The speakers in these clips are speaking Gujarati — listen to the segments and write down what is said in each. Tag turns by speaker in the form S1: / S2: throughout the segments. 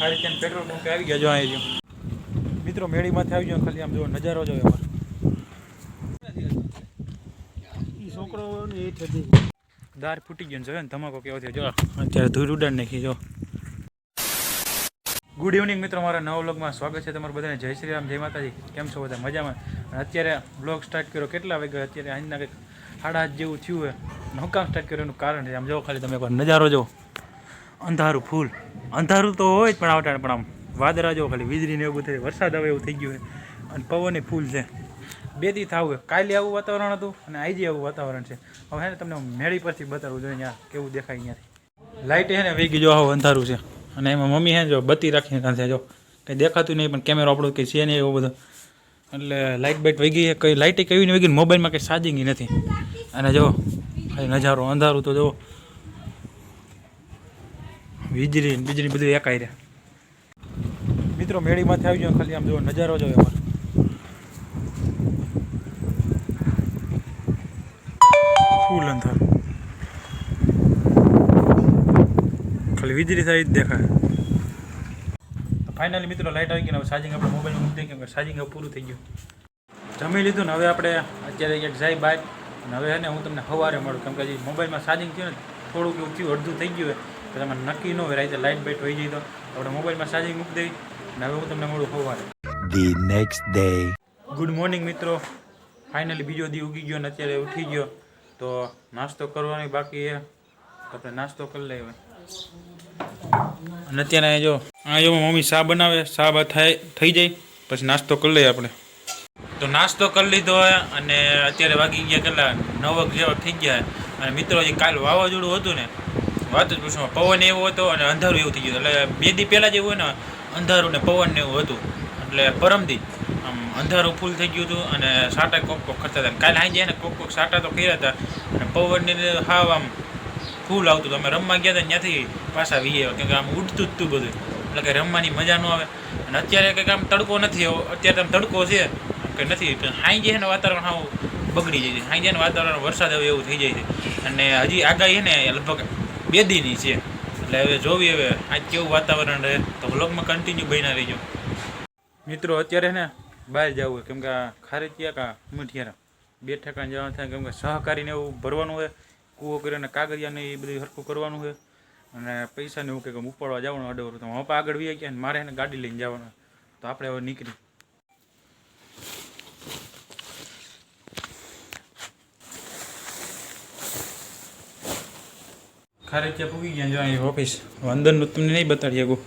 S1: ખાલી ત્યાં પેટ્રોલ પંપે આવી ગયા જો અહીં જો મિત્રો મેળીમાંથી આવી ગયો ખાલી આમ જો નજારો જો એમાં.
S2: ઈ એ થતી
S1: દાર ફૂટી ગયો જોયો ને ધમાકો કેવો થયો જો અત્યારે ધૂળ ઉડાડ નાખી જો. ગુડ ઇવનિંગ મિત્રો મારા નવા વ્લોગમાં સ્વાગત છે તમારું બધાને. જય શ્રી રામ જય માતાજી. કેમ છો બધા? મજામાં? અને અત્યારે બ્લોગ સ્ટાર્ટ કર્યો કેટલા વાગ્યા અત્યારે આજના કંઈક સાડા જેવું થયું હોય નૌકામ સ્ટાર્ટ કર્યું એનું કારણ છે આમ જો ખાલી તમે એકવાર નજારો જો અંધારું ફૂલ. અંધારું તો હોય જ પણ આવતા પણ આમ વાદળા જો ખાલી વીજળીને એવું થઈ વરસાદ આવે એવું થઈ ગયું છે અને પવનની ફૂલ છે. બે દી થાવું કાલે આવું વાતાવરણ હતું અને આજે આવું વાતાવરણ છે. હવે હે ને તમને મેળી પરથી બતાવું જોઈએ અહીંયા કેવું દેખાય અહીંયાથી લાઇટ છે ને વેગી જો આવું અંધારું છે. અને એમાં મમ્મી હે જો બત્તી રાખીને કાંસે જો. કંઈ દેખાતું નહીં પણ કેમેરો આપણો કંઈ છે નહીં એવું બધું. એટલે લાઇટ બાઇટ વહી ગઈ કઈ લાઇટ કેવી નહીં વહી ગઈ મોબાઈલમાં કંઈ ચાર્જિંગ નથી. અને જો નજારો અંધારું તો જો વીજળી વીજળી બીજળી બધું એકાઈ રહ્યા. મિત્રો મેળીમાંથી આવી ગયો ખાલી આમ જો નજારો જોયો અમારો. ફૂલ અંધારું. ખાલી વીજળી થાય જ દેખાય. ફાઇનલી મિત્રો લાઇટ આવી ગઈ હવે ચાર્જિંગ આપણે મોબાઈલમાં મૂકી દઈએ કેમ કે ચાર્જિંગ પૂરું થઈ ગયું. જમી લીધું ને હવે આપણે અત્યારે એક જાય બાઇક અને હવે હે ને હું તમને સવારે મળું કેમ કે મોબાઈલમાં ચાર્જિંગ થયું ને થોડુંક એવું થયું અડધું થઈ ગયું હોય. તો તમારે નક્કી ન હોય રાતે લાઇટ બાઇટ હોઈ જાય તો આપણે મોબાઈલમાં ચાર્જિંગ મૂકી દઈ અને હવે હું તમને મળું સવારે.
S3: The next day
S1: good morning મિત્રો. ફાઇનલી બીજો દી ઉગી ગયો ને અત્યારે ઉઠી ગયો. તો નાસ્તો કરવાની બાકી છે તો આપણે નાસ્તો કરી લઈએ. અને અત્યારે જો આ જો મમ્મી શા બનાવે શા થાય થઈ જાય પછી નાસ્તો કરી લઈએ આપણે. તો નાસ્તો કરી લીધો હોય અને અત્યારે વાગી ગયા કેટલા? નવક જેવા થઈ ગયા અને મિત્રો જે કાલ વાવાઝોડું હતું ને વાત જ પૂછો. પવન એવો હતો અને અંધારું એવું થઈ ગયું એટલે બે દી પહેલાં જેવું હોય ને, અંધારું ને પવન ને એવું હતું. એટલે પરમદી આમ અંધારું ફૂલ થઈ ગયું હતું અને સાટા કોક કોક કરતા હતા. કાલે આવી જાય ને કોક કોક સાટા તો કર્યા હતા. અને પવનને હાવ આમ ફૂલ આવતું અમે રમવા ગયા હતા ત્યાંથી પાછા વીએ. કેમ આમ ઉડતું જ હતું બધું. એટલે કે રમવાની મજા ન આવે. અને અત્યારે કંઈક આમ તડકો નથી એવો. અત્યારે આમ તડકો છે. કે નથી. હાઈ જાય ને વાતાવરણ હાવ બગડી જાય છે. હાઈ જાય ને વાતાવરણ વરસાદ આવે એવું થઈ જાય છે. અને હજી આગાહી છે ને લગભગ બે દીની છે. એટલે હવે જોવી હવે આજ કેવું વાતાવરણ રહે તો વ્લોગમાં કન્ટિન્યુ બન્યા રહીજો. મિત્રો, અત્યારે ને બહાર જવું હોય, કેમ કે ખારેચિયા કા મુઠિયારા બે ઠેકાણ જવાનું થાય, કેમ કે સહકારીને એવું ભરવાનું હોય, કૂવો કરીને કાગળિયાને એ બધું હરખું કરવાનું હોય, અને પૈસાને એવું કે ઉપાડવા જવાનું અડવરું. તો હપા આગળ વી ગયા મારે એને ગાડી લઈને જવાનું તો આપણે હવે નીકળી. ખારેચિયા પૂગી ગયા જો અહીં ઓફિસ અંદર અંદરનું તમને નહીં બતાડી શકું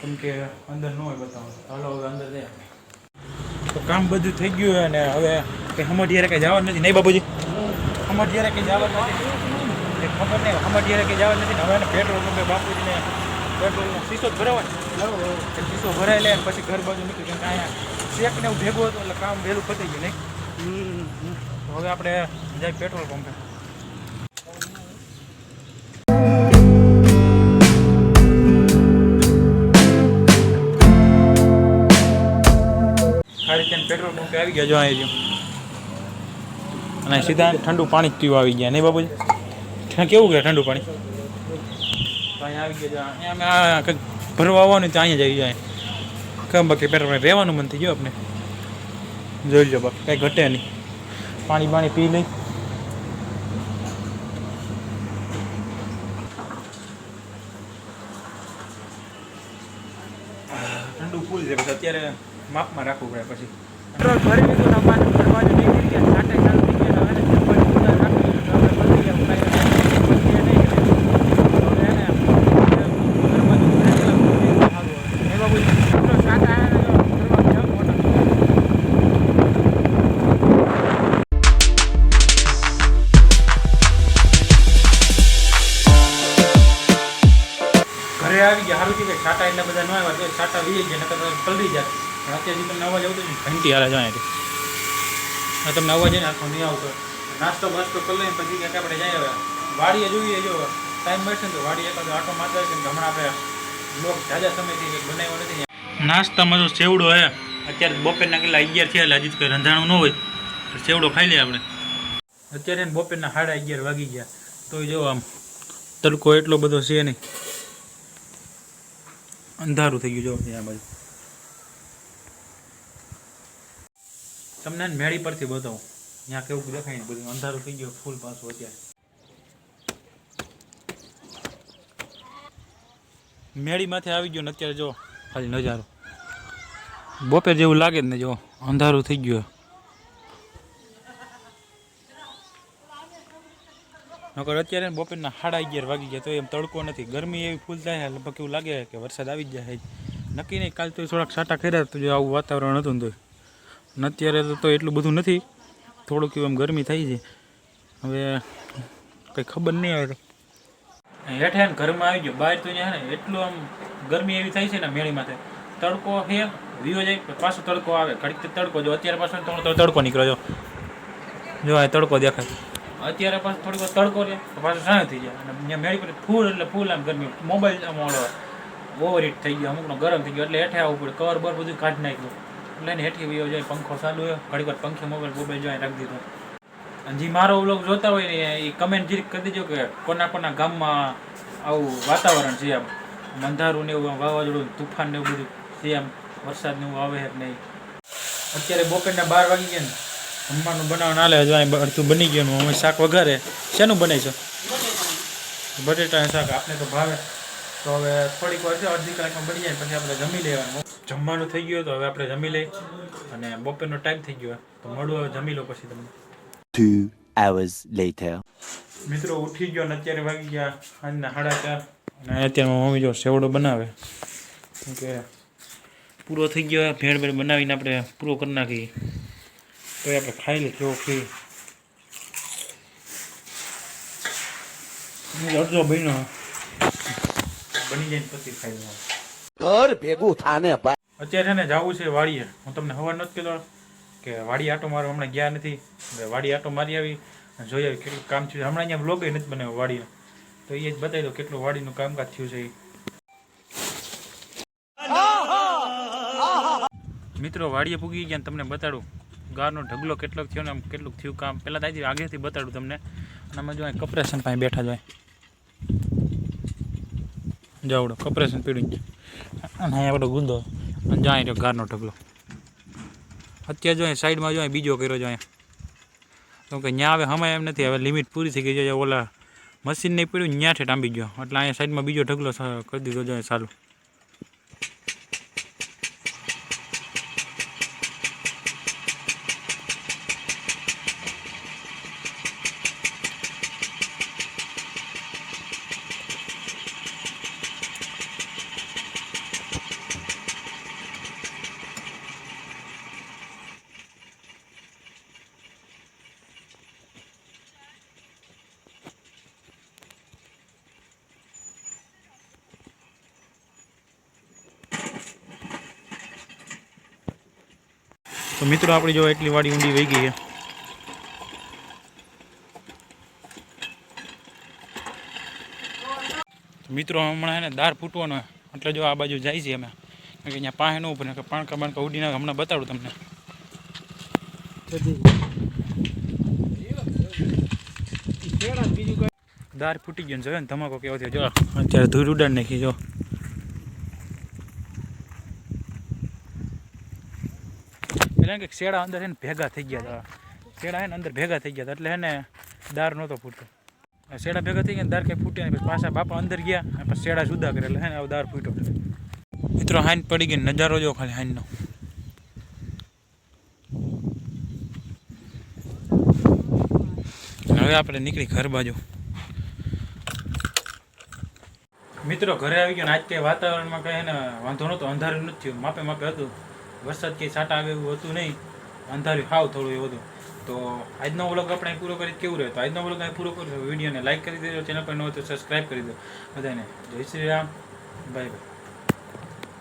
S1: કેમ કે અંદર ન હોય બતાવો હાલો હવે અંદર તો કામ બધું થઈ ગયું હોય અને હવે કંઈ હમઢિયારે કંઈ જવાનું નથી. નહીં બાબુજી હમઢિયારે કંઈ જવાનું નથી. ખબર નહીં. હમઢિયારે કંઈ જવાનું નથી. હવે એને પેટ્રોલ પંપે બાપુજીને પેટ્રોલનો શીશો જ ભરાવાય શીશો ભરાઈ લે પછી ઘર બાજુ નીકળી કેમ કે અહીંયા ચેક ને એવું ભેગું હતું એટલે કામ વહેલું પતી ગયું નહીં? હવે આપણે જાય પેટ્રોલ પંપે. ત્યાં અને સીધા ઠંડુ પાણી પીવા આવી ગયા, નહીં બાબુજી ત્યાં કેવું ગયા ઠંડુ પાણી? આવી ગયા અમે કંઈક ભરવા આવવાનું તો અહીંયા આવી જાય કેમ બાકી પેટ્રોલ રહેવાનું મન થઈ ગયું આપણે જોઈ લો બાકી, કાંઈ ઘટે નહીં. પાણી બાણી પી લઈ. ઠંડુ ફૂલ છે અત્યારે માપમાં રાખવું પડે પછી. પેટ્રોલ ભરી લીધું ને પાછું બાજુ નીકળી ગયા. સાટે ચાલુ થઈ ગયા હવે ઘર આવી ગયા. સારું કે છાટા એટલા બધા ન આવ્યા તો સાટા વી ગયા, નકર તો જાય. પણ અત્યારે તમને અવાજ આવતો ને ઘંટી હારે જાય તમને અવાજ એને આખો નહીં આવતો. નાસ્તો બાસ્તો કરી લઈને પછી ક્યાંક આપણે જઈએ હવે. વાડીએ જોઈએ જો ટાઈમ મળશે ને તો વાડી એકાદો આટો મારતા છે હમણાં આપણે બ્લોગ જાજા સમયથી કંઈક બનાવ્યો નથી નાસ્તામાં જો સેવડો હે અત્યારે બપોરના કેટલા અગિયાર થયા એટલે હજી તો કંઈ રંધાણું ન હોય. તો સેવડો ખાઈ લઈએ આપણે. અત્યારે બપોરના સાડા અગિયાર વાગી ગયા. તો જો આમ તડકો એટલો બધો છે નહીં. અંધારું થઈ ગયું જો ત્યાં બાજુ. તમને મેળી પરથી બતાવું. ત્યાં કેવું દેખાય ને બધું. અંધારું થઈ ગયું, ફૂલ પાછું અત્યારે. મેળીમાંથી આવી ગયો ને અત્યારે જો, ખાલી નજારો. બપોર જેવું લાગે જ ને જો, અંધારું થઈ ગયું. નકર અત્યારે બપોરના સાડા અગિયાર વાગી ગયા, તો એમ તડકો નથી. ગરમી એવી ફૂલ થાય લગભગ એવું લાગે કે વરસાદ આવી જ જાય નક્કી નહીં, કાલ તો થોડાક સાટા કર્યા તો આવું વાતાવરણ હતું તો અને અત્યારે તો- એટલું બધું નથી. થોડુંક એવું એમ ગરમી થઈ છે. હવે કંઈ ખબર નહીં આવે તો. હેઠે ને ઘરમાં આવી ગયો. બહાર તો ને એટલું આમ ગરમી એવી થાય છે ને મેળીમાંથી તડકો હે વિયો જાય પાછો તડકો આવે. ઘડીક તડકો જો, અત્યારે પાછો થોડો તડકો નીકળ્યો જો. જો આ તડકો દેખાય. અત્યારે પાછો થોડીક તડકો રહે પાછો સાંજ થઈ જાય. અને મેળી પર ફૂલ એટલે ફૂલ આમ ગરમી. મોબાઈલ આમ ઓવર હીટ થઈ ગયો, અમુકનો ગરમ થઈ ગયો. એટલે હેઠે આવવું પડે કવર બર બધું કાઢી નાખ્યું. એને હેઠી વયો જાય, પંખો ચાલુ હોય ઘણી વાર પંખે મોબાઈલ મોબાઈલ જોઈ રાખી દીધો. અને જે મારો બ્લોગ જોતા હોય ને, એ કમેન્ટ જીરીક કરી દેજો કે કોના કોના ગામમાં આવું વાતાવરણ છે આમ મંધારું ને એવું વાવાઝોડું તુફાન ને એવું બધું છે આમ વરસાદ ને એવું આવે કે નહીં. અત્યારે બપોરના બાર વાગી ગયા ને. જમવાનું બનાવવાનું હાલે, હજુ અહીં અડધું બની ગયું અમે શાક વઘારે. શેનું બનાવી છે? બટેટાનું શાક. આપણે તો ભાવે. તો હવે થોડીક વાર છે અડધી કલાકમાં બની જાય પછી આપણે જમી લેવાનું. જમવાનું થઈ ગયું તો હવે આપણે જમી લઈ. અને બપોરનો ટાઈમ થઈ ગયો તો મળું હવે જમી લો પછી તમને
S3: Two hours later.
S1: મિત્રો ઉઠી ગયો ને અત્યારે વાગી ગયા સાંજના સાડા ચાર. અને અત્યારે મમ્મી જો સેવડો બનાવે. કે પૂરો થઈ ગયો ભેળ ભેળ બનાવીને આપણે પૂરો કરી નાખીએ. તો આપણે ખાઈ લઈએ કેવો ખાઈ અડધો બન્યો. બની જાય પછી ખાઈ લેવાનું
S4: ઘર ભેગું થાને
S1: અત્યારે ને જવું છે વાડીએ. હું તમને હવાર નથી કીધો કે વાડી આટો મારો હમણાં ગયા નથી. વાડી આટો મારી આવી જોઈ આવી કેટલું કામ થયું હમણાં અહીંયા બ્લોગ નથી બનાવ્યો વાડીનો. તો એ જ બતાવી દો કેટલું વાડીનું કામકાજ થયું છે એ મિત્રો વાડીએ પૂગી ગયા તમને બતાડું. ગારનો ઢગલો કેટલો થયો ને આમ કેટલું થયું કામ. પહેલાં અહીંથી આગળથી બતાડું તમને. અને અમે જો અહીં કપરેશન પાસે બેઠા જાય જાવડો, કપરેશન પીડી છે. અને અહીંયા બધો ગુંદો. અને જાય રહ્યો ઘરનો ઢગલો. અત્યારે જો સાઈડમાં જો બીજો કર્યો જો અહીંયા. તો કે ત્યાં હવે હમાય એમ નથી, હવે લિમિટ પૂરી થઈ ગઈ છે ઓલા મશીન નહીં પડ્યું ત્યાં ઠેઠ આંબી ગયો. એટલે અહીંયા સાઈડમાં બીજો ઢગલો કરી દીધો જો સારું. તો મિત્રો, આપણી જો એટલી વાડી ઊંડી વહી ગઈ છે. મિત્રો, હમણાં એને દાર ફૂટવાનો. એટલે જો આ બાજુ જાય છે અમે. કારણ કે અહીંયા પાસે ન ઉપર કે પાણકા બાણકા ઉડીને હમણાં બતાડું તમને. દાર ફૂટી ગયો ને જોયો ને ધમાકો કેવો થયો? જો, અત્યારે ધૂળ ઉડાડ નાખી, જો. પેલા કે શેડા અંદર છે ને ભેગા થઈ ગયા હતા. શેડા છે ને અંદર ભેગા થઈ ગયા હતા, એટલે એને દાર નહોતો ફૂટતો શેડા ભેગા થઈ ગયા દાર કંઈ ફૂટ્યા પછી પાછા બાપા અંદર ગયા પછી શેડા જુદા કરે એટલે આવો દાર ફૂટ્યો. મિત્રો, હાઈન પડી ગઈ નજારો જો ખાલી હાઈનનો. હવે આપણે નીકળી ઘર બાજુ. મિત્રો, ઘરે આવી ગયો ને આજ કંઈ વાતાવરણમાં કંઈ એને વાંધો નહોતો, અંધારું નથી થયું, માપે માપે હતું. વરસાદ કે છાંટા આવે એવું હતું નહીં. અંધારું હાવ થોડું એવું હતું. તો આજનો વ્લોગ આપણે પૂરો કરી કેવું રહે તો આજનો વ્લોગ અહીં પૂરો કર્યો વિડીયોને લાઈક કરી દેજો. ચેનલ પર ન હોય તો સબસ્ક્રાઈબ કરી દો. બધાને જય શ્રી રામ. Bye bye